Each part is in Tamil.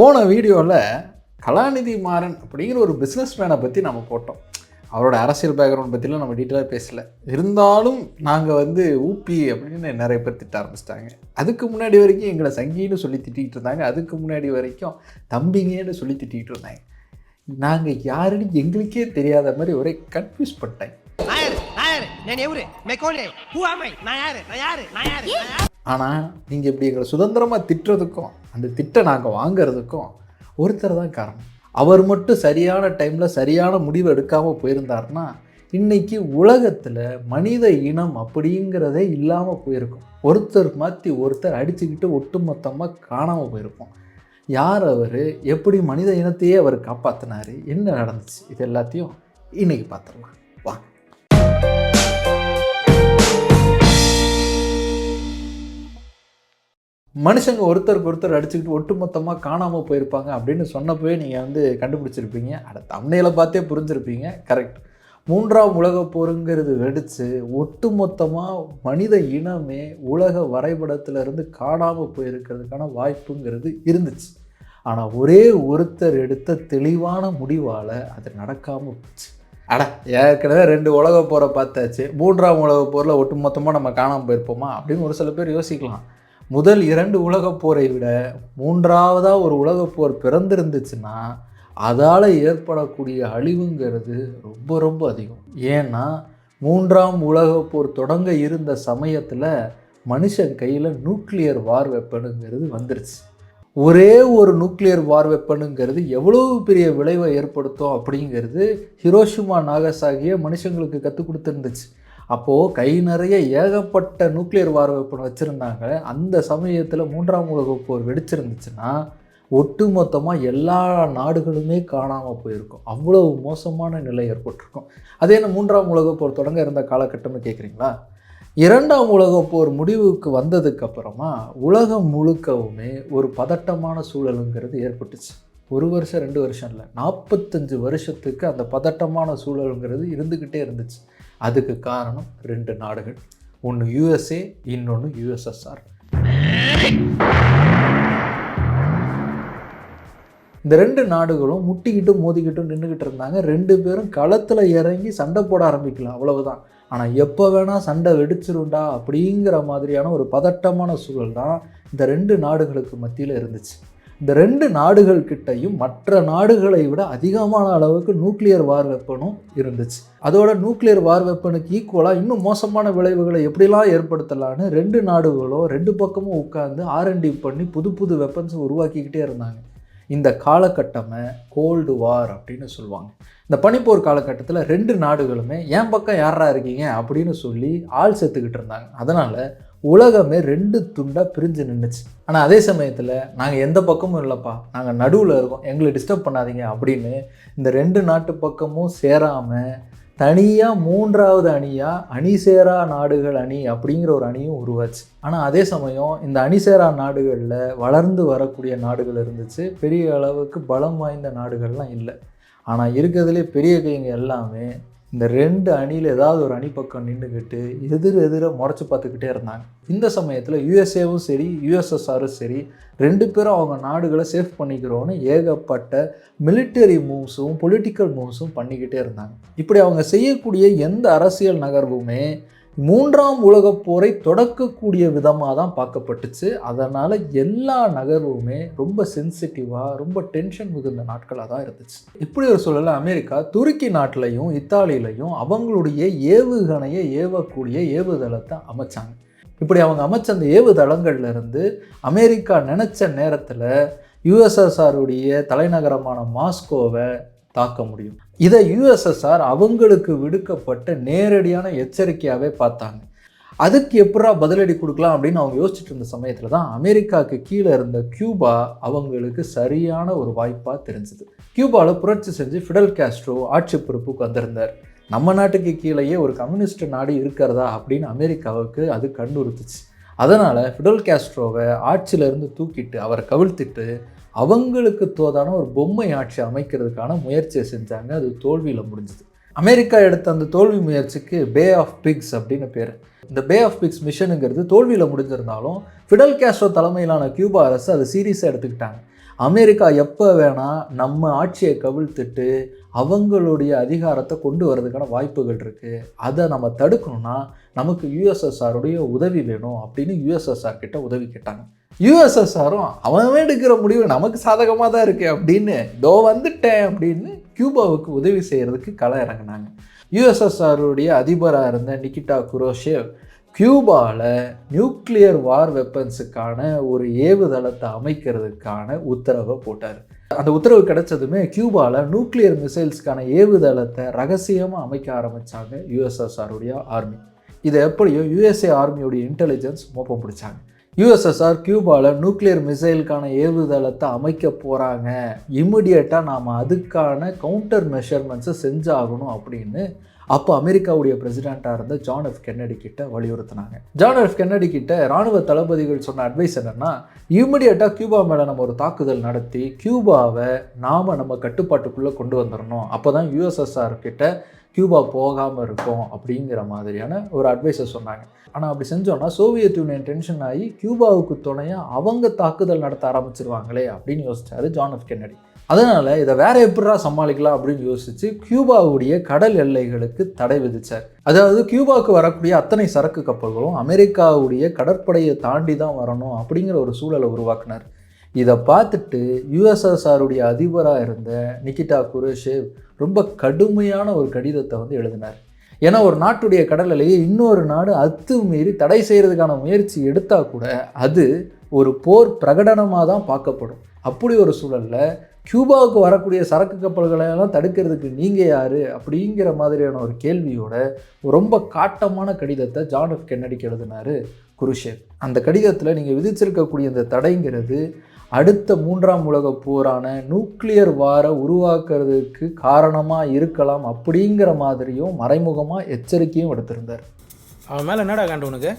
போன வீடியோவில் கலாநிதி மாறன் அப்படிங்கிற ஒரு பிஸ்னஸ் மேனை பற்றி நம்ம போட்டோம். அவரோட அரசியல் பேக்ரவுண்ட் பற்றிலாம் நம்ம டீட்டெயிலாக பேசல. இருந்தாலும் நாங்கள் வந்து ஊப்பி அப்படின்னு நிறைய பேர் திட்ட ஆரம்பிச்சிட்டாங்க. அதுக்கு முன்னாடி வரைக்கும் எங்களை சங்கின்னு சொல்லி திட்டிகிட்டு இருந்தாங்க. அதுக்கு முன்னாடி வரைக்கும் தம்பிங்கன்னு சொல்லி திட்டிகிட்டு இருந்தாங்க. நாங்கள் யாருன்னு எங்களுக்கே தெரியாத மாதிரி ஒரே கன்ஃபியூஸ் யாரு? ஆனால் நீங்கள் இப்படி எங்களை சுதந்திரமாக திட்டுறதுக்கும் அந்த திட்டை நாங்கள் வாங்கிறதுக்கும் ஒருத்தர் தான் காரணம். அவர் மட்டும் சரியான டைமில் சரியான முடிவு எடுக்காமல் போயிருந்தாருன்னா இன்றைக்கி உலகத்தில் மனித இனம் அப்படிங்கிறதே இல்லாமல் போயிருக்கும். ஒருத்தர் மாற்றி ஒருத்தர் அடிச்சுக்கிட்டு ஒட்டுமொத்தமாக காணாமல் போயிருப்போம். யார் அவர்? எப்படி மனித இனத்தையே அவர் காப்பாற்றினார் என்ன நடந்துச்சு? இது எல்லாத்தையும் இன்னைக்கு பார்த்துடலாம். வாங்க. மனுஷங்க ஒருத்தருக்கு ஒருத்தர் அடிச்சுக்கிட்டு ஒட்டுமொத்தமாக காணாமல் போயிருப்பாங்க அப்படின்னு சொன்னப்பவே நீங்கள் வந்து கண்டுபிடிச்சிருப்பீங்க. அட தம்னையில பார்த்தே புரிஞ்சிருப்பீங்க. கரெக்ட் மூன்றாம் உலக போருங்கிறது வெடித்து ஒட்டுமொத்தமாக மனித இனமே உலக வரைபடத்திலிருந்து காணாமல் போயிருக்கிறதுக்கான வாய்ப்புங்கிறது இருந்துச்சு. ஆனால் ஒரே ஒருத்தர் எடுத்த தெளிவான முடிவால் அது நடக்காமல் போச்சு. அட ஏற்கனவே ரெண்டு உலக போரை பார்த்தாச்சு. மூன்றாம் உலக போரில் ஒட்டுமொத்தமாக நம்ம காணாமல் போயிருப்போமா அப்படின்னு ஒரு சில பேர் யோசிக்கலாம். முதல் இரண்டு உலகப் போரை விட மூன்றாவதாக ஒரு உலகப் போர் பிறந்திருந்துச்சுன்னா அதால் ஏற்படக்கூடிய அழிவுங்கிறது ரொம்ப ரொம்ப அதிகம். ஏன்னா மூன்றாம் உலகப் போர் தொடங்க இருந்த சமயத்தில் மனுஷன் கையில் நியூக்ளியர் வார் வெப்பனுங்கிறது வந்துருச்சு. ஒரே ஒரு நியூக்ளியர் வார் வெப்பனுங்கிறது எவ்வளவு பெரிய விளைவை ஏற்படுத்தும் அப்படிங்கிறது ஹிரோஷிமா நாகசாகிய மனுஷங்களுக்கு கற்றுக் கொடுத்துருந்துச்சு. அப்போது கை நிறைய ஏகப்பட்ட நியூக்ளியர் வார் வெப்பன் வச்சுருந்தாங்க. அந்த சமயத்தில் மூன்றாம் உலக போர் வெடிச்சிருந்துச்சுன்னா ஒட்டுமொத்தமாக எல்லா நாடுகளுமே காணாமல் போயிருக்கும். அவ்வளவு மோசமான நிலை ஏற்பட்டிருக்கும். அதே என்ன மூன்றாம் உலக போர் தொடங்க இருந்த காலகட்டம்னு கேட்குறீங்களா இரண்டாம் உலக போர் முடிவுக்கு வந்ததுக்கப்புறமா உலகம் முழுக்கவுமே ஒரு பதட்டமான சூழலுங்கிறது ஏற்பட்டுச்சு. ஒரு வருஷம் ரெண்டு வருஷம் இல்லை நாற்பத்தஞ்சு வருஷத்துக்கு அந்த பதட்டமான சூழலுங்கிறது இருந்துக்கிட்டே இருந்துச்சு. அதுக்கு காரணம் ரெண்டு நாடுகள். ஒன்று யூஎஸ்ஏ இன்னொன்று யூஎஸ்எஸ்ஆர் இந்த ரெண்டு நாடுகளும் முட்டிக்கிட்டும் மோதிக்கிட்டும் நின்றுக்கிட்டு இருந்தாங்க. ரெண்டு பேரும் களத்தில் இறங்கி சண்டை போட ஆரம்பிக்கலாம் அவ்வளவுதான். ஆனால் எப்போ வேணால் சண்டை வெடிச்சிருண்டா அப்படிங்கிற மாதிரியான ஒரு பதட்டமான சூழல் தான் இந்த ரெண்டு நாடுகளுக்கு மத்தியில் இருந்துச்சு. இந்த ரெண்டு நாடுகள் கிட்டையும் மற்ற நாடுகளை விட அதிகமான அளவுக்கு நியூக்ளியர் வார் வெப்பனும் இருந்துச்சு. அதோட நியூக்ளியர் வார் வெப்பனுக்கு ஈக்குவலாக இன்னும் மோசமான விளைவுகளை எப்படிலாம் ஏற்படுத்தலான்னு ரெண்டு நாடுகளும் ரெண்டு பக்கமும் உட்காந்து ஆர்என்டி பண்ணி புது புது வெப்பன்ஸ் உருவாக்கிக்கிட்டே இருந்தாங்க. இந்த காலகட்டமே கோல்டு வார் அப்படின்னு சொல்லுவாங்க. இந்த பனிப்போர் காலகட்டத்தில் ரெண்டு நாடுகளுமே என் பக்கம் யாரா இருக்கீங்க? அப்படின்னு சொல்லி ஆள் செத்துக்கிட்டு இருந்தாங்க. அதனால் உலகமே ரெண்டு துண்டாக பிரிஞ்சு நின்றுச்சு ஆனால் அதே சமயத்தில் நாங்கள் எந்த பக்கமும் இல்லைப்பா. நாங்கள் நடுவில் இருக்கோம். எங்களை டிஸ்டர்ப் பண்ணாதீங்க அப்படின்னு இந்த ரெண்டு நாட்டு பக்கமும் சேராமல் தனியாக மூன்றாவது அணியாக அணிசேரா நாடுகள் அணி அப்படிங்கிற ஒரு அணியும் உருவாச்சு. ஆனால் அதே சமயம் இந்த அணிசேரா நாடுகளில் வளர்ந்து வரக்கூடிய நாடுகள் இருந்துச்சு. பெரிய அளவுக்கு பலம் வாய்ந்த நாடுகள்லாம் இல்லை. ஆனால் இருக்கிறதுலே பெரிய கைங்க எல்லாமே இந்த ரெண்டு அணியில் ஏதாவது ஒரு அணி பக்கம் நின்றுக்கிட்டு எதிர் எதிரை முறைச்சி பார்த்துக்கிட்டே இருந்தாங்க. இந்த சமயத்தில் யூஎஸ்ஏவும் சரி யுஎஸ்எஸ்ஆரும் சரி ரெண்டு பேரும் அவங்க நாடுகளை சேஃப் பண்ணிக்கிறோன்னு ஏகப்பட்ட மிலிட்டரி மூவ்ஸும் பொலிட்டிக்கல் மூவ்ஸும் பண்ணிக்கிட்டே இருந்தாங்க. இப்படி அவங்க செய்யக்கூடிய எந்த அரசியல் நகர்வுமே மூன்றாம் உலகப் போரை தொடக்கக்கூடிய விதமாக தான் பார்க்கப்பட்டுச்சு. அதனால் எல்லா நகர்வுமே ரொம்ப சென்சிட்டிவாக ரொம்ப டென்ஷன் மிகுந்த நாட்களாக தான் இருந்துச்சு. இப்படி ஒரு சூழலில் அமெரிக்கா துருக்கி நாட்டிலையும் இத்தாலியிலையும் அவங்களுடைய ஏவுகணையை ஏவக்கூடிய ஏவுதளத்தை அமைச்சாங்க. இப்படி அவங்க அமைச்ச அந்த ஏவுதளங்கள்ல இருந்து அமெரிக்கா நினச்ச நேரத்தில் யுஎஸ்எஸ்ஆருடைய தலைநகரமான மாஸ்கோவை தாக்க முடியும். இதை யுஎஸ்எஸ்ஆர் அவங்களுக்கு விடுக்கப்பட்ட நேரடியான எச்சரிக்கையாகவே பார்த்தாங்க. அதுக்கு எப்படா பதிலடி கொடுக்கலாம் அப்படின்னு அவங்க யோசிச்சுட்டு இருந்த சமயத்தில் தான் அமெரிக்காவுக்கு கீழே இருந்த கியூபா அவங்களுக்கு சரியான ஒரு வாய்ப்பாக தெரிஞ்சுது. கியூபாவில் புரட்சி செஞ்சு ஃபிடல் கேஸ்ட்ரோ ஆட்சி பொறுப்புக்கு வந்திருந்தார். நம்ம நாட்டுக்கு கீழேயே ஒரு கம்யூனிஸ்ட் நாடு இருக்கிறதா அப்படின்னு அமெரிக்காவுக்கு அது கண்டுறுத்துச்சு அதனால் ஃபிடல் கேஸ்ட்ரோவை ஆட்சியிலேருந்து தூக்கிட்டு அவரை கவிழ்த்திட்டு அவங்களுக்கு தோதான ஒரு பொம்மை ஆட்சி அமைக்கிறதுக்கான முயற்சியை செஞ்சாங்க. அது தோல்வியில் முடிஞ்சுது. அமெரிக்கா எடுத்த அந்த தோல்வி முயற்சிக்கு பே ஆஃப் பிக்ஸ் அப்படின்னு பேர். இந்த பே ஆஃப் பிக்ஸ் மிஷனுங்கிறது தோல்வியில் முடிஞ்சிருந்தாலும் ஃபிடல் கேஸ்ட்ரோ தலைமையிலான கியூபா அரசு அதை சீரியஸாக எடுத்துக்கிட்டாங்க. அமெரிக்கா எப்போ வேணால் நம்ம ஆட்சியை கவிழ்த்துட்டு அவங்களுடைய அதிகாரத்தை கொண்டு வர்றதுக்கான வாய்ப்புகள் இருக்குது அதை நம்ம தடுக்கணும்னா நமக்கு யுஎஸ்எஸ்ஆருடைய உதவி வேணும் அப்படின்னு யுஎஸ்எஸ்ஆர் கிட்ட உதவி கேட்டாங்க. யுஎஸ்எஸ்ஆரும் அவன் எடுக்கிற முடிவு நமக்கு சாதகமாக தான் இருக்கு அப்படின்னு இதோ வந்துட்டேன் அப்படின்னு கியூபாவுக்கு உதவி செய்கிறதுக்கு களை இறங்கினாங்க. யுஎஸ்எஸ்ஆருடைய அதிபராக இருந்த நிக்கிட்டா குரோஷேவ் கியூபாவில் நியூக்ளியர் வார் வெப்பன்ஸுக்கான ஒரு ஏவுதளத்தை அமைக்கிறதுக்கான உத்தரவை போட்டார். அந்த உத்தரவு கிடைச்சதுமே கியூபாவில் நியூக்ளியர் மிசைல்ஸ்க்கான ஏவுதளத்தை ரகசியமாக அமைக்க ஆரம்பித்தாங்க யுஎஸ்எஸ்ஆருடைய ஆர்மி. இதை எப்படியோ யுஎஸ்ஏ ஆர்மியோடைய இன்டெலிஜென்ஸ் மோப்பம் பிடிச்சாங்க. யூஎஸ்எஸ்ஆர் கியூபாவில் நியூக்ளியர் மிசைலுக்கான ஏவுதளத்தை அமைக்க போகிறாங்க இம்மிடியட்டாக நாம் அதுக்கான கவுண்டர் மெஷர்மெண்ட்ஸை செஞ்சாகணும் அப்படின்னு அப்போ அமெரிக்காவுடைய பிரசிடெண்ட்டாக இருந்த ஜான் எஃப் கென்னடி கிட்ட வலியுறுத்தினாங்க. ஜான் எஃப் கென்னடி கிட்ட ராணுவ தளபதிகள் சொன்ன அட்வைஸ் என்னன்னா இம்மிடியட்டாக கியூபா மேலே நம்ம ஒரு தாக்குதல் நடத்தி கியூபாவை நாம் நம்ம கட்டுப்பாட்டுக்குள்ளே கொண்டு வந்துடணும் அப்போ தான் யூஎஸ்எஸ்ஆர் கிட்ட கியூபா போகாமல் இருக்கும் அப்படிங்கிற மாதிரியான ஒரு அட்வைஸை சொன்னாங்க. ஆனால் அப்படி செஞ்சோன்னா சோவியத் யூனியன் டென்ஷன் ஆகி கியூபாவுக்கு துணையாக அவங்க தாக்குதல் நடத்த ஆரம்பிச்சிருவாங்களே அப்படின்னு யோசிச்சாரு ஜான் எஃப் கென்னடி அதனால் இதை வேற எப்படா சமாளிக்கலாம் அப்படின்னு யோசிச்சு கியூபாவுடைய கடல் எல்லைகளுக்கு தடை விதிச்சார். அதாவது கியூபாவுக்கு வரக்கூடிய அத்தனை சரக்கு கப்பல்களும் அமெரிக்காவுடைய கடற்படையை தாண்டி தான் வரணும் அப்படிங்கிற ஒரு சூழலை உருவாக்குனார். இதை பார்த்துட்டு யுஎஸ்எஸ்ஆருடைய அதிபராக இருந்த நிக்கிட்டா குரேஷேவ் ரொம்ப கடுமையான ஒரு கடிதத்தை வந்து எழுதினார். ஏன்னா ஒரு நாட்டுடைய கடல் இன்னொரு நாடு அத்துமீறி தடை செய்கிறதுக்கான முயற்சி எடுத்தால் கூட அது ஒரு போர் பிரகடனமாக தான் பார்க்கப்படும். அப்படி ஒரு சூழலில் கியூபாவுக்கு வரக்கூடிய சரக்கு கப்பல்களை எல்லாம் தடுக்கிறதுக்கு நீங்கள் யார் அப்படிங்கிற மாதிரியான ஒரு கேள்வியோட ரொம்ப காட்டமான கடிதத்தை ஜான் எஃப் கென்னடிக்கு எழுதினார் குருஷேவ் அந்த கடிதத்தில் நீங்கள் விதிச்சிருக்கக்கூடிய இந்த தடைங்கிறது அடுத்த மூன்றாம் உலக போரான நியூக்ளியர் வார உருவாக்குறதுக்கு காரணமாக இருக்கலாம் அப்படிங்கிற மாதிரியும் மறைமுகமாக எச்சரிக்கையும் எடுத்திருந்தார் அவன் மேலே என்னடா காண்டு உனக்கு?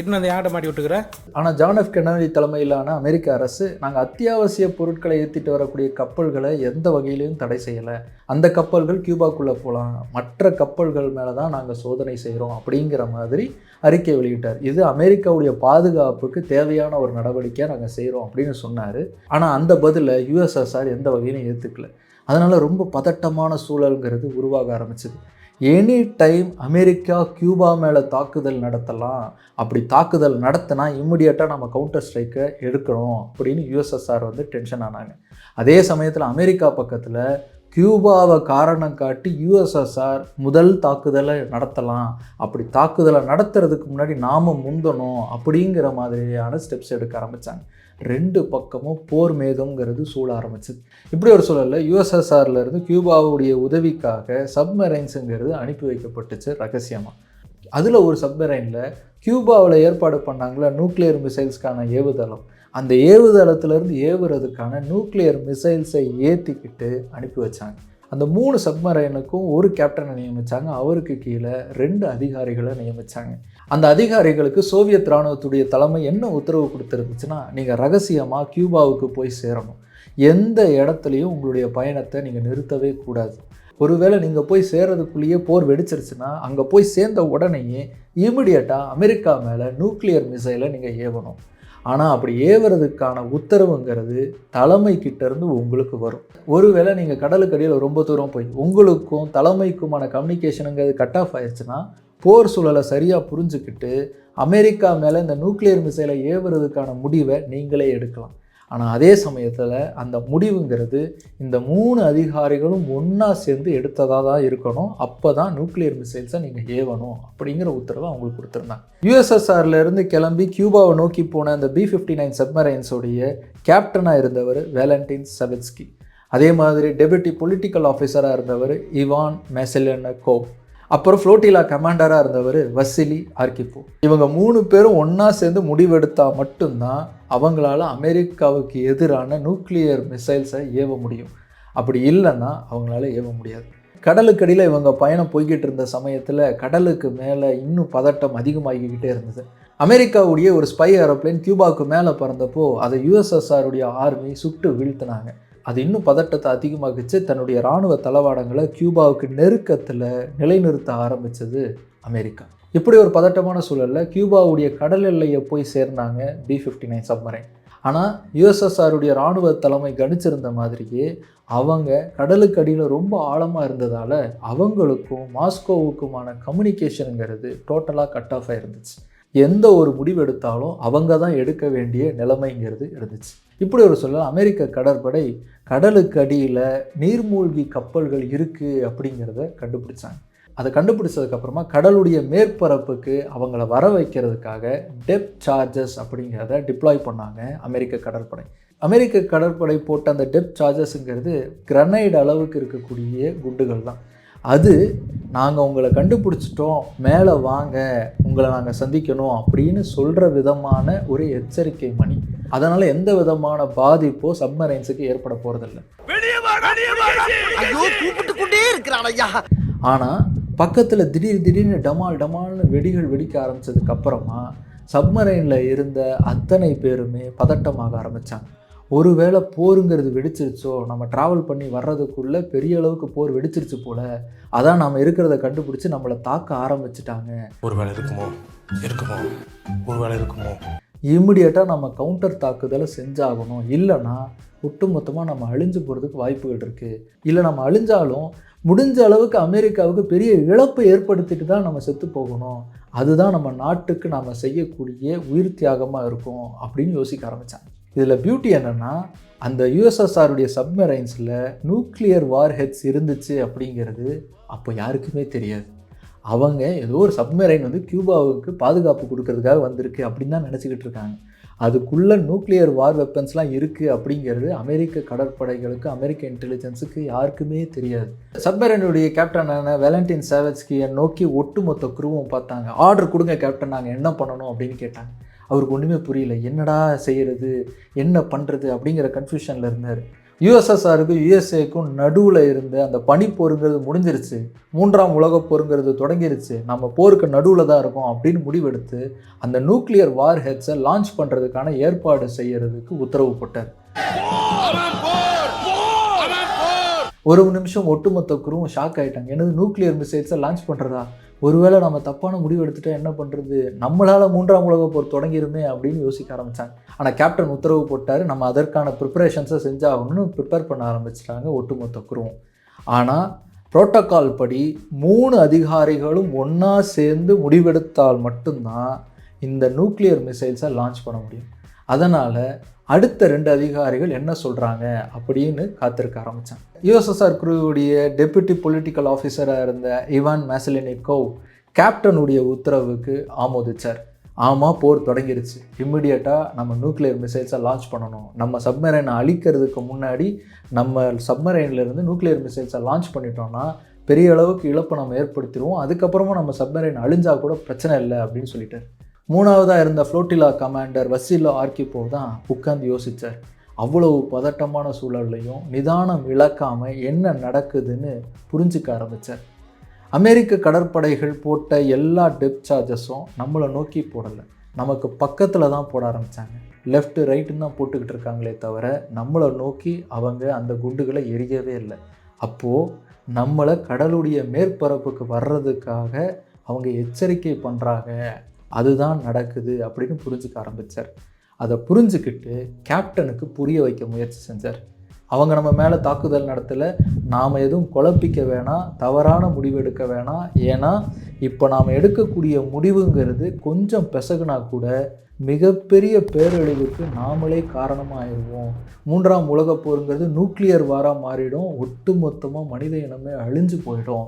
என்ன அந்த யார்கிட்ட மாட்டி விட்டுக்கிற? ஆனால் ஜான் எஃப் கென்னடி தலைமையிலான அமெரிக்க அரசு நாங்கள் அத்தியாவசிய பொருட்களை ஏற்றிட்டு வரக்கூடிய கப்பல்களை எந்த வகையிலையும் தடை செய்யலை. அந்த கப்பல்கள் கியூபாக்குள்ளே போகலாம் மற்ற கப்பல்கள் மேலே தான் நாங்கள் சோதனை செய்கிறோம் அப்படிங்கிற மாதிரி அறிக்கை வெளியிட்டார். இது அமெரிக்காவுடைய பாதுகாப்புக்கு தேவையான ஒரு நடவடிக்கையை நாங்கள் செய்கிறோம் அப்படின்னு சொன்னார். ஆனால் அந்த பதிலை யுஎஸ்எஸ்ஆர் எந்த வகையிலும் ஏற்றுக்கல அதனால் ரொம்ப பதட்டமான சூழலுங்கிறது உருவாக ஆரம்பிச்சது. எனி டைம் அமெரிக்கா கியூபா மேலே தாக்குதல் நடத்தலாம். அப்படி தாக்குதல் நடத்தினா இம்மிடியட்டாக நம்ம கவுண்டர் ஸ்ட்ரைக்கை எடுக்கணும் அப்படின்னு யூஎஸ்எஸ்ஆர் வந்து டென்ஷன் ஆனாங்க. அதே சமயத்தில் அமெரிக்கா பக்கத்தில் கியூபாவை காரணம் காட்டி யுஎஸ்எஸ்ஆர் முதல் தாக்குதலை நடத்தலாம். அப்படி தாக்குதலை நடத்துறதுக்கு முன்னாடி நாம் முந்தணும் அப்படிங்கிற மாதிரியான ஸ்டெப்ஸ் எடுக்க ஆரம்பித்தாங்க ரெண்டு பக்கமும் போர் மேகம்ங்கிறது சூழ ஆரம்பிச்சது. இப்படி ஒரு சூழலில் யுஎஸ்எஸ்ஆர்லேருந்து கியூபாவுடைய உதவிக்காக சப்மரைன்ஸுங்கிறது அனுப்பி வைக்கப்பட்டுச்சு ரகசியமாக அதில் ஒரு சப்மரைனில் கியூபாவில் ஏற்பாடு பண்ணாங்களே நியூக்ளியர் மிசைல்ஸ்க்கான ஏவுதளம். அந்த ஏவுதளத்திலேருந்து ஏவுறதுக்கான நியூக்ளியர் மிசைல்ஸை ஏற்றிக்கிட்டு அனுப்பி வச்சாங்க. அந்த மூணு சப்மரைனுக்கும் ஒரு கேப்டனை நியமித்தாங்க அவருக்கு கீழே ரெண்டு அதிகாரிகளை நியமித்தாங்க அந்த அதிகாரிகளுக்கு சோவியத் இராணுவத்துடைய தலைமை என்ன உத்தரவு கொடுத்துருந்துச்சுன்னா நீங்கள் ரகசியமாக கியூபாவுக்கு போய் சேரணும். எந்த இடத்துலையும் உங்களுடைய பயணத்தை நீங்கள் நிறுத்தவே கூடாது. ஒருவேளை நீங்கள் போய் சேர்றதுக்குள்ளேயே போர் வெடிச்சிருச்சுன்னா அங்கே போய் சேர்ந்த உடனேயே இமிடியட்டாக அமெரிக்கா மேலே நியூக்ளியர் மிசைலை நீங்கள் ஏவணும். ஆனால் அப்படி ஏவுறதுக்கான உத்தரவுங்கிறது தலைமை கிட்டேருந்து உங்களுக்கு வரும். ஒருவேளை நீங்கள் கடலுக்கடியில் ரொம்ப தூரம் போய் உங்களுக்கும் தலைமைக்குமான கம்யூனிகேஷனுங்கிறது கட் ஆஃப் ஆயிடுச்சுன்னா போர் சூழலை சரியாக புரிஞ்சுக்கிட்டு அமெரிக்கா மேலே இந்த நியூக்ளியர் மிசைலை ஏவுறதுக்கான முடிவை நீங்களே எடுக்கலாம். ஆனால் அதே சமயத்தில் அந்த முடிவுங்கிறது இந்த மூணு அதிகாரிகளும் ஒன்றா சேர்ந்து எடுத்ததாக தான் இருக்கணும். அப்போ தான் நியூக்ளியர் மிசைல்ஸை நீங்கள் ஏவணும் அப்படிங்கிற உத்தரவை அவங்களுக்கு கொடுத்துருந்தாங்க. யூஎஸ்எஸ்ஆர்லேருந்து கிளம்பி கியூபாவை நோக்கி போன அந்த பி ஃபிஃப்டி நைன் சப்மரைன்ஸோடைய கேப்டனாக இருந்தவர் வேலண்டின் சவெட்ஸ்கி. அதே மாதிரி டெபுட்டி பொலிட்டிக்கல் ஆஃபீஸராக இருந்தவர் இவான் மெசலன் கோப் அப்புறம் ஃப்ளோட்டிலா கமாண்டராக இருந்தவர் வசிலி ஆர்கிப்போ இவங்க மூணு பேரும் ஒன்றா சேர்ந்து முடிவெடுத்தால் மட்டும்தான் அவங்களால அமெரிக்காவுக்கு எதிரான நியூக்ளியர் மிசைல்ஸை ஏவ முடியும். அப்படி இல்லைன்னா அவங்களால ஏவ முடியாது. கடலுக்கடியில் இவங்க பயணம் போய்கிட்டு இருந்த சமயத்தில் கடலுக்கு மேலே இன்னும் பதட்டம் அதிகமாகிக்கிட்டே இருந்தது. அமெரிக்காவுடைய ஒரு ஸ்பை ஏரோப்ளேன் கியூபாவுக்கு மேலே பறந்தப்போ அதை யுஎஸ்எஸ்ஆருடைய ஆர்மி சுட்டு வீழ்த்தினாங்க. அது இன்னும் பதட்டத்தை அதிகமாகிச்சு தன்னுடைய இராணுவ தளவாடங்களை கியூபாவுக்கு நெருக்கத்தில் நிலைநிறுத்த ஆரம்பித்தது அமெரிக்கா. இப்படி ஒரு பதட்டமான சூழலில் கியூபாவுடைய கடல் எல்லையை போய் சேர்ந்தாங்க பி ஃபிஃப்டி நைன் சப்மரைன் ஆனால் யுஎஸ்எஸ்ஆருடைய இராணுவ தலைமை கணிச்சிருந்த மாதிரியே அவங்க கடலுக்கு அடியில் ரொம்ப ஆழமாக இருந்ததால் அவங்களுக்கும் மாஸ்கோவுக்குமான கம்யூனிகேஷனுங்கிறது டோட்டலாக கட் ஆஃப் ஆயிருந்துச்சு. எந்த ஒரு முடிவு எடுத்தாலும் அவங்க தான் எடுக்க வேண்டிய நிலைமைங்கிறது இருந்துச்சு. இப்படி ஒரு சொல்ல அமெரிக்க கடற்படை கடலுக்கு அடியில் நீர்மூழ்கி கப்பல்கள் இருக்குது அப்படிங்கிறத கண்டுபிடிச்சாங்க. அதை கண்டுபிடிச்சதுக்கப்புறமா கடலுடைய மேற்பரப்புக்கு அவங்கள வர வைக்கிறதுக்காக டெப் சார்ஜஸ் அப்படிங்கிறத டிப்ளாய் பண்ணாங்க அமெரிக்க கடற்படை. அமெரிக்க கடற்படை போட்ட அந்த டெப் சார்ஜஸ்ங்கிறது கிரனைட் அளவுக்கு இருக்கக்கூடிய குண்டுகள் தான். அது நாங்கள் உங்களை கண்டுபிடிச்சிட்டோம் மேலே வாங்க உங்களை நாங்கள் சந்திக்கணும் அப்படின்னு சொல்கிற விதமான ஒரு எச்சரிக்கை மணி. அதனால் எந்த விதமான பாதிப்போ சப்மரைன்ஸுக்கு ஏற்பட போகிறதில்ல ஐயோ கூப்பிட்டு கொண்டே இருக்கிறான் ஐயா. ஆனால் பக்கத்தில் திடீர் திடீர்னு டமால் டமால்னு வெடிகள் வெடிக்க ஆரம்பிச்சதுக்கு அப்புறமா சப்மரைனில் இருந்த அத்தனை பேருமே பதட்டமாக ஆரம்பித்தாங்க ஒருவேளை போருங்கிறது வெடிச்சிருச்சோ நம்ம ட்ராவல் பண்ணி வர்றதுக்குள்ளே பெரிய அளவுக்கு போர் வெடிச்சிருச்சு போல அதான் நம்ம இருக்கிறத கண்டுபிடிச்சி நம்மளை தாக்க ஆரம்பிச்சிட்டாங்க. ஒரு வேலை இருக்குமோ? இருக்குமோ? ஒரு வேலை இருக்குமோ இம்மிடியட்டாக நம்ம கவுண்டர் தாக்குதலை செஞ்சாகணும். இல்லைன்னா ஒட்டுமொத்தமாக நம்ம அழிஞ்சு போகிறதுக்கு வாய்ப்புகள் இருக்குது இல்லை நம்ம அழிஞ்சாலும் முடிஞ்ச அளவுக்கு அமெரிக்காவுக்கு பெரிய இழப்பை ஏற்படுத்திட்டு தான் நம்ம செத்து போகணும். அதுதான் நம்ம நாட்டுக்கு நாம் செய்யக்கூடிய உயிர் தியாகமாக இருக்கும் அப்படின்னு யோசிக்க ஆரம்பித்தாங்க இதில் பியூட்டி என்னென்னா அந்த யுஎஸ்எஸ்ஆருடைய சப்மரைன்ஸில் நியூக்ளியர் வார் ஹெட்ஸ் இருந்துச்சு அப்படிங்கிறது அப்போ யாருக்குமே தெரியாது. அவங்க ஏதோ ஒரு சப்மரைன் வந்து கியூபாவுக்கு பாதுகாப்பு கொடுக்கறதுக்காக வந்திருக்கு அப்படின்னு தான் நினச்சிக்கிட்டு இருக்காங்க. அதுக்குள்ளே நியூக்ளியர் வார் வெப்பன்ஸ்லாம் இருக்குது அப்படிங்கிறது அமெரிக்க கடற்படைகளுக்கு அமெரிக்க இன்டெலிஜென்ஸுக்கு யாருக்குமே தெரியாது. சப்மரைனுடைய கேப்டனான வேலண்டின் சேவச்கியை நோக்கி ஒட்டுமொத்த குருவும் பார்த்தாங்க. ஆர்டர் கொடுங்க கேப்டன் நாங்கள் என்ன பண்ணணும் அப்படின்னு கேட்டாங்க. அவருக்கு ஒன்றுமே புரியல. என்னடா செய்கிறது என்ன பண்ணுறது அப்படிங்கிற கன்ஃபியூஷனில் இருந்தார். யுஎஸ்எஸ்ஆருக்கும் யுஎஸ்ஏக்கும் நடுவில் இருந்து அந்த பனிப்போருங்கிறது முடிஞ்சிருச்சு. மூன்றாம் உலக போருங்கிறது தொடங்கிருச்சு. நம்ம போருக்கு நடுவில் தான் இருக்கோம் அப்படின்னு முடிவெடுத்து அந்த நியூக்ளியர் வார் ஹெட்ஸை லான்ச் பண்ணுறதுக்கான ஏற்பாடு செய்யறதுக்கு உத்தரவு போட்டார். ஒரு நிமிஷம் ஒட்டுமொத்த குருவும் ஷாக் ஆயிட்டாங்க. எனது நியூக்ளியர் மிசைல்ஸை லான்ச் பண்ணுறதா ஒருவேளை நம்ம தப்பான முடிவு எடுத்துகிட்டா என்ன பண்ணுறது நம்மளால் மூன்றாம் உலக போர் தொடங்கிருமே அப்படின்னு யோசிக்க ஆரம்பித்தாங்க ஆனால் கேப்டன் உத்தரவு போட்டார். நம்ம அதற்கான ப்ரிப்பரேஷன்ஸை செஞ்சாகணும்னு ப்ரிப்பேர் பண்ண ஆரம்பிச்சிட்டாங்க ஒட்டுமொத்த குருவும் ஆனால் புரோட்டோக்கால் படி மூணு அதிகாரிகளும் ஒன்றா சேர்ந்து முடிவெடுத்தால் மட்டும்தான் இந்த நியூக்ளியர் மிசைல்ஸை லான்ச் பண்ண முடியும். அதனால் அடுத்த ரெண்டு அதிகாரிகள் என்ன சொல்கிறாங்க அப்படின்னு காத்திருக்க ஆரம்பித்தாங்க யுஎஸ்எஸ்ஆர் குருவுடைய டெபுட்டி பொலிட்டிக்கல் ஆஃபீஸராக இருந்த இவான் மேசலினிகோவ் கேப்டனுடைய உத்தரவுக்கு ஆமோதிச்சார். ஆமாம் போர் தொடங்கிருச்சு. இம்மிடியட்டாக நம்ம நியூக்ளியர் மிசைல்ஸை லான்ச் பண்ணணும். நம்ம சப்மரைனை அழிக்கிறதுக்கு முன்னாடி நம்ம சப்மரைன்லேருந்து நியூக்ளியர் மிசைல்ஸை லான்ச் பண்ணிட்டோம்னா பெரிய அளவுக்கு இழப்பை நம்ம ஏற்படுத்திடுவோம். அதுக்கப்புறமா நம்ம சப்மரைன் அழிஞ்சால் கூட பிரச்சனை இல்லை அப்படின்னு சொல்லிட்டார். மூணாவதாக இருந்த ஃப்ளோட்டிலா கமாண்டர் வசீலா ஆர்கிப்போ தான் உட்காந்து யோசித்தார் அவ்வளவு பதட்டமான சூழல்லையும் நிதானம் இழக்காமல் என்ன நடக்குதுன்னு புரிஞ்சுக்க ஆரம்பித்தார் அமெரிக்க கடற்படைகள் போட்ட எல்லா டெப் சார்ஜஸும் நம்மளை நோக்கி போடலை. நமக்கு பக்கத்தில் தான் போட ஆரம்பித்தாங்க லெஃப்ட் ரைட்டுன்னு தான் போட்டுக்கிட்டு இருக்காங்களே தவிர நம்மளை நோக்கி அவங்க அந்த குண்டுகளை எரியவே இல்லை. அப்போது நம்மளை கடலுடைய மேற்பரப்புக்கு வர்றதுக்காக அவங்க எச்சரிக்கை பண்ணுறாங்க அதுதான் நடக்குது அப்படின்னு புரிஞ்சுக்க ஆரம்பித்தார் அதை புரிஞ்சுக்கிட்டு கேப்டனுக்கு புரிய வைக்க முயற்சி செஞ்சார். அவங்க நம்ம மேலே தாக்குதல் நடத்தலை நாம் எதுவும் குழப்பிக்க வேணாம் தவறான முடிவு எடுக்க வேணாம். ஏன்னா இப்போ நாம் எடுக்கக்கூடிய முடிவுங்கிறது கொஞ்சம் பெசகுனா கூட மிகப்பெரிய பேரழிவுக்கு நாமளே காரணமாகிடுவோம் மூன்றாம் உலகப் போருங்கிறது நியூக்ளியர் வாராக மாறிடும். ஒட்டுமொத்தமாக மனித இனமே அழிஞ்சு போயிடும்.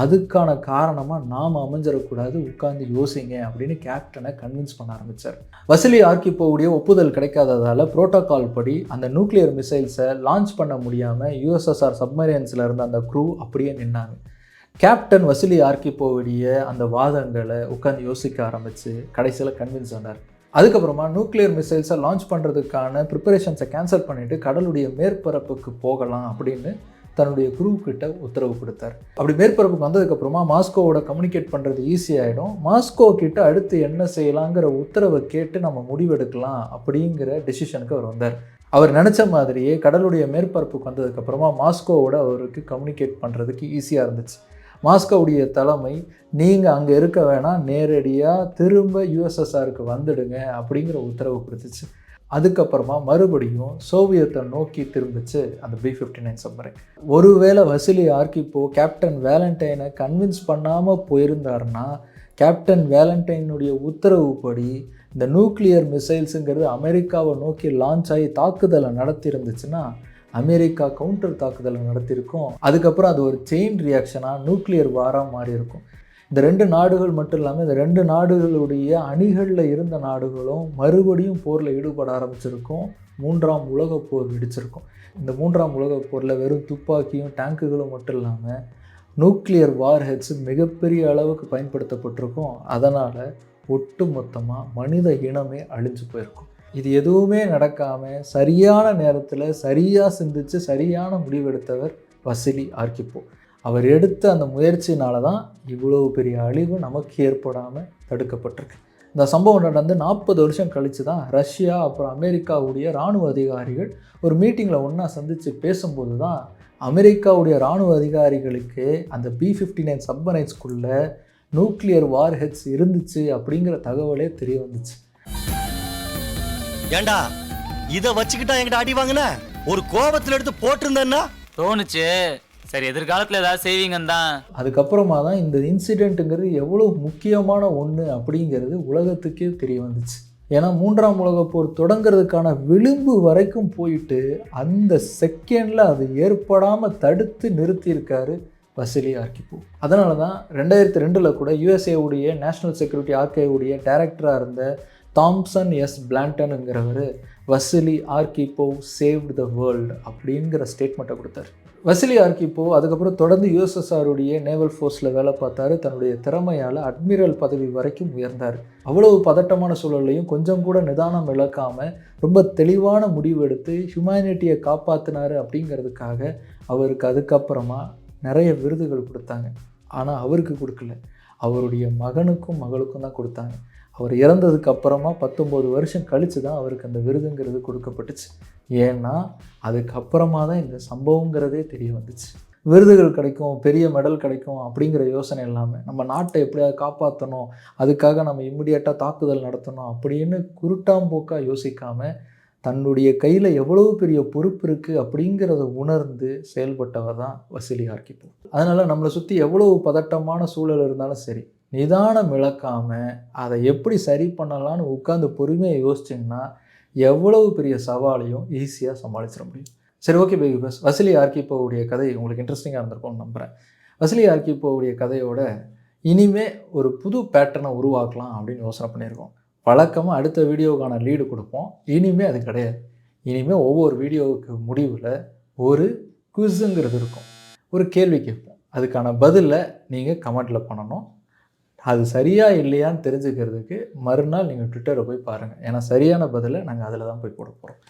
அதுக்கான காரணமாக நாம் அமைஞ்சிடக்கூடாது உட்கார்ந்து யோசிங்க அப்படின்னு கேப்டனை கன்வின்ஸ் பண்ண ஆரம்பித்தார் ஆர்க்கி ஆர்கிப்போவுடைய ஒப்புதல் கிடைக்காததால் புரோட்டோகால் படி அந்த நியூக்ளியர் மிசைல்ஸை லான்ச் பண்ண முடியாமல் யூஎஸ்எஸ்ஆர் சப்மரியன்ஸில் இருந்த அந்த க்ரூ அப்படியே நின்னாங்க. கேப்டன் வசிலி ஆர்கிப்போவுடைய அந்த வாதங்களை உட்காந்து யோசிக்க ஆரம்பித்து கடைசியில் கன்வின்ஸ் ஆனார் அதுக்கப்புறமா நியூக்ளியர் மிசைல்ஸை லான்ச் பண்ணுறதுக்கான ப்ரிப்பரேஷன்ஸை கேன்சல் பண்ணிவிட்டு கடலுடைய மேற்பரப்புக்கு போகலாம் அப்படின்னு தன்னுடைய குரூ உத்தரவு கொடுத்தார். அப்படி மேற்பரப்புக்கு வந்ததுக்கப்புறமா மாஸ்கோவோட கம்யூனிகேட் பண்ணுறது ஈஸியாகிடும் மாஸ்கோ கிட்ட அடுத்து என்ன செய்யலாங்கிற உத்தரவை கேட்டு நம்ம முடிவெடுக்கலாம் அப்படிங்கிற டெசிஷனுக்கு அவர் வந்தார். அவர் நினச்ச மாதிரியே கடலுடைய மேற்பரப்புக்கு வந்ததுக்கப்புறமா மாஸ்கோவோட அவருக்கு கம்யூனிகேட் பண்ணுறதுக்கு ஈஸியாக இருந்துச்சு. மாஸ்கோவுடைய தலைமை நீங்கள் அங்கே இருக்க வேணாம் நேரடியாக திரும்ப யுஎஸ்எஸ்ஆருக்கு வந்துடுங்க அப்படிங்கிற உத்தரவு கொடுத்துச்சு. அதுக்கப்புறமா மறுபடியும் சோவியத்தை நோக்கி திரும்பிச்சு அந்த பி ஃபிஃப்டி நைன் சப்மரைன் ஒருவேளை வசிலி ஆர்கிப்போ கேப்டன் வேலண்டைனை கன்வின்ஸ் பண்ணாமல் போயிருந்தாருன்னா கேப்டன் வேலண்டைனுடைய உத்தரவுப்படி இந்த நியூக்ளியர் மிசைல்ஸுங்கிறது அமெரிக்காவை நோக்கி லான்ச் ஆகி தாக்குதலை நடத்தியிருந்துச்சுன்னா அமெரிக்கா கவுண்டர் தாக்குதலை நடத்தியிருக்கும். அதுக்கப்புறம் அது ஒரு செயின் ரியாக்ஷனாக நியூக்ளியர் வாராக மாறி இருக்கும் இந்த ரெண்டு நாடுகள் மட்டும் இல்லாமல் இந்த ரெண்டு நாடுகளுடைய அணிகளில் இருந்த நாடுகளும் மறுபடியும் போரில் ஈடுபட ஆரம்பிச்சிருக்கும். மூன்றாம் உலகப் போர் வெடிச்சிருக்கும். இந்த மூன்றாம் உலகப் போரில் வெறும் துப்பாக்கியும் டேங்குகளும் மட்டும் இல்லாமல் நியூக்ளியர் வார்ஹெட்ஸ் மிகப்பெரிய அளவுக்கு பயன்படுத்தப்பட்டிருக்கும். அதனால் ஒட்டு மொத்தமாக மனித இனமே அழிஞ்சு போயிருக்கும். இது எதுவுமே நடக்காமல் சரியான நேரத்தில் சரியாக சிந்திச்சு சரியான முடிவெடுத்தவர் வசிலி ஆர்கிப்போ. அவர் எடுத்த அந்த முயற்சினால தான் இவ்வளவு பெரிய அழிவு நமக்கு ஏற்படாமல் தடுக்கப்பட்டிருக்கு. இந்த சம்பவம் நடந்து நாற்பது வருஷம் கழித்து தான் ரஷ்யா அப்புறம் அமெரிக்காவுடைய இராணுவ அதிகாரிகள் ஒரு மீட்டிங்கில் ஒன்றா சந்தித்து பேசும்போது தான் அமெரிக்காவுடைய இராணுவ அதிகாரிகளுக்கு அந்த பி ஃபிஃப்டி நைன் சப்மரைன்ஸ்குள்ளே நியூக்ளியர் வார் ஹெட்ஸ் இருந்துச்சு அப்படிங்கிற தகவலே தெரிய வந்துச்சு. ஏண்டா இத வச்சுக்கிட்டா என்கிட்ட அடி வாங்கின? ஒரு கோபத்துல எடுத்து போட்டிருந்தேன்னா? தோணுச்சு. சரி எதிர்காலத்தில் ஏதாவது செய்வீங்கன்னு தான். அதுக்கப்புறமா தான் இந்த இன்சிடெண்ட்டுங்கிறது எவ்வளோ முக்கியமான ஒன்று அப்படிங்கிறது உலகத்துக்கே தெரிய வந்துச்சு. ஏன்னா மூன்றாம் உலகப் போர் தொடங்கிறதுக்கான விளிம்பு வரைக்கும் போயிட்டு அந்த செகண்டில் அது ஏற்படாமல் தடுத்து நிறுத்தியிருக்காரு வசிலி ஆர்கிப்போ அதனால தான் ரெண்டாயிரத்தி ரெண்டில் கூட யூஎஸ்ஏவுடைய நேஷ்னல் செக்யூரிட்டி ஆர்கேவுடைய டைரக்டராக இருந்த Thomson S பிளான்டனுங்கிறவர் Vasili Arkhipov saved the world அப்படிங்கிற ஸ்டேட்மெண்ட்டை கொடுத்தாரு. வசிலி ஆர்கிப்போ அதுக்கப்புறம் தொடர்ந்து யுஎஸ்எஸ்ஆருடைய நேவல் ஃபோர்ஸில் வேலை பார்த்தாரு. தன்னுடைய திறமையால் அட்மிரல் பதவி வரைக்கும் உயர்ந்தார். அவ்வளவு பதட்டமான சூழல்லையும் கொஞ்சம் கூட நிதானம் இழக்காமல் ரொம்ப தெளிவான முடிவு எடுத்து ஹியூமனிட்டியை காப்பாற்றினார் அப்படிங்கிறதுக்காக அவருக்கு அதுக்கப்புறமா நிறைய விருதுகள் கொடுத்தாங்க. ஆனால் அவருக்கு கொடுக்கல. அவருடைய மகனுக்கும் மகளுக்கும் தான் கொடுத்தாங்க. அவர் இறந்ததுக்கு அப்புறமா பத்தொம்போது வருஷம் கழித்து தான் அவருக்கு அந்த விருதுங்கிறது கொடுக்கப்பட்டுச்சு. ஏன்னா அதுக்கப்புறமா தான் இந்த சம்பவங்கிறதே தெரிய வந்துச்சு. விருதுகள் கிடைக்கும் பெரிய மெடல் கிடைக்கும் அப்படிங்கிற யோசனை இல்லாமல் நம்ம நாட்டை எப்படியாவது காப்பாற்றணும் அதுக்காக நம்ம இம்மிடியட்டாக தாக்குதல் நடத்தணும் அப்படின்னு குருட்டாம்போக்காக யோசிக்காமல் தன்னுடைய கையில் எவ்வளவு பெரிய பொறுப்பு இருக்குது அப்படிங்கிறத உணர்ந்து செயல்பட்டவர் தான் வசூலி ஆர்கிப்போ அதனால் நம்மளை சுற்றி எவ்வளவு பதட்டமான சூழல் இருந்தாலும் சரி நிதானம் இழக்காமல் அதை எப்படி சரி பண்ணலான்னு உட்காந்து பொறுமையாக யோசிச்சிங்கன்னா எவ்வளவு பெரிய சவாலையும் ஈஸியாக சமாளிச்சிட முடியும். சரி ஓகே பேபி பஸ் வசிலி ஆர்கிப்போவுடைய கதை உங்களுக்கு இன்ட்ரெஸ்டிங்காக இருந்திருக்கும்னு நம்புகிறேன் வசிலி ஆர்கிப்போவுடைய கதையோட இனிமே ஒரு புது பேட்டர்னை உருவாக்கலாம் அப்படின்னு யோசனை பண்ணியிருக்கோம். வழக்கமாக அடுத்த வீடியோவுக்கான லீடு கொடுப்போம். இனிமே அது கிடையாது. இனிமேல் ஒவ்வொரு வீடியோவுக்கு முடிவில் ஒரு குவிஸுங்கிறது இருக்கும். ஒரு கேள்வி கேட்போம். அதுக்கான பதிலை நீங்கள் கமெண்ட்டில் பண்ணணும். அது சரியா இல்லையான்னு தெரிஞ்சுக்கிறதுக்கு மறுநாள் நீங்கள் ட்விட்டரை போய் பாருங்கள் ஏன்னா சரியான பதிலை நாங்கள் அதில் தான் போய் போட போகிறோம்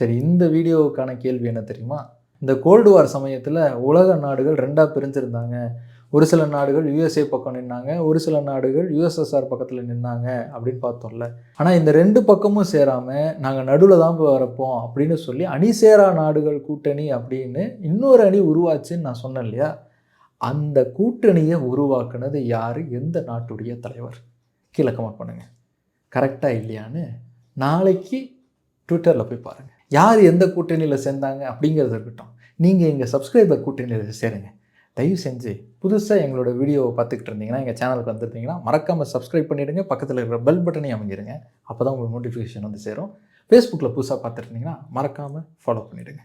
சரி இந்த வீடியோவுக்கான கேள்வி என்ன தெரியுமா? இந்த கோல்டு வார் சமயத்தில் உலக நாடுகள் ரெண்டாக பிரிஞ்சிருந்தாங்க. ஒரு சில நாடுகள் யுஎஸ்ஏ பக்கம் நின்னாங்க. ஒரு சில நாடுகள் யுஎஸ்எஸ்ஆர் பக்கத்தில் நின்னாங்க அப்படின்னு பார்த்தோம்ல. ஆனால் இந்த ரெண்டு பக்கமும் சேராமல் நாங்கள் நடுவில் தான் போய் வரப்போம் அப்படின்னு சொல்லி அணி சேரா நாடுகள் கூட்டணி அப்படின்னு இன்னொரு அணி உருவாச்சுன்னு நான் சொன்னேன் இல்லையா? அந்த கூட்டணியை உருவாக்குனது யார்? எந்த நாட்டுடைய தலைவர்? கீழே கமெண்ட் பண்ணுங்கள் கரெக்டாக இல்லையான்னு நாளைக்கு ட்விட்டரில் போய் பாருங்கள் யார் எந்த கூட்டணியில் சேர்ந்தாங்க அப்படிங்கிறது இருக்கட்டும். நீங்கள் எங்கள் சப்ஸ்கிரைபர் கூட்டணியில் சேருங்க. தயவு செஞ்சு புதுசாக எங்களோட வீடியோவை பார்த்துக்கிட்டு இருந்தீங்கன்னா எங்கள் சேனலுக்கு வந்துருந்தீங்கன்னா மறக்காமல் சப்ஸ்கிரைப் பண்ணிவிடுங்க பக்கத்தில் இருக்கிற பெல் பட்டனையும் அமைஞ்சிருங்க. அப்போ தான் உங்களுக்கு நோட்டிஃபிகேஷன் வந்து சேரும். ஃபேஸ்புக்கில் புதுசாக பார்த்துருந்தீங்கன்னா மறக்காமல் ஃபாலோ பண்ணிவிடுங்க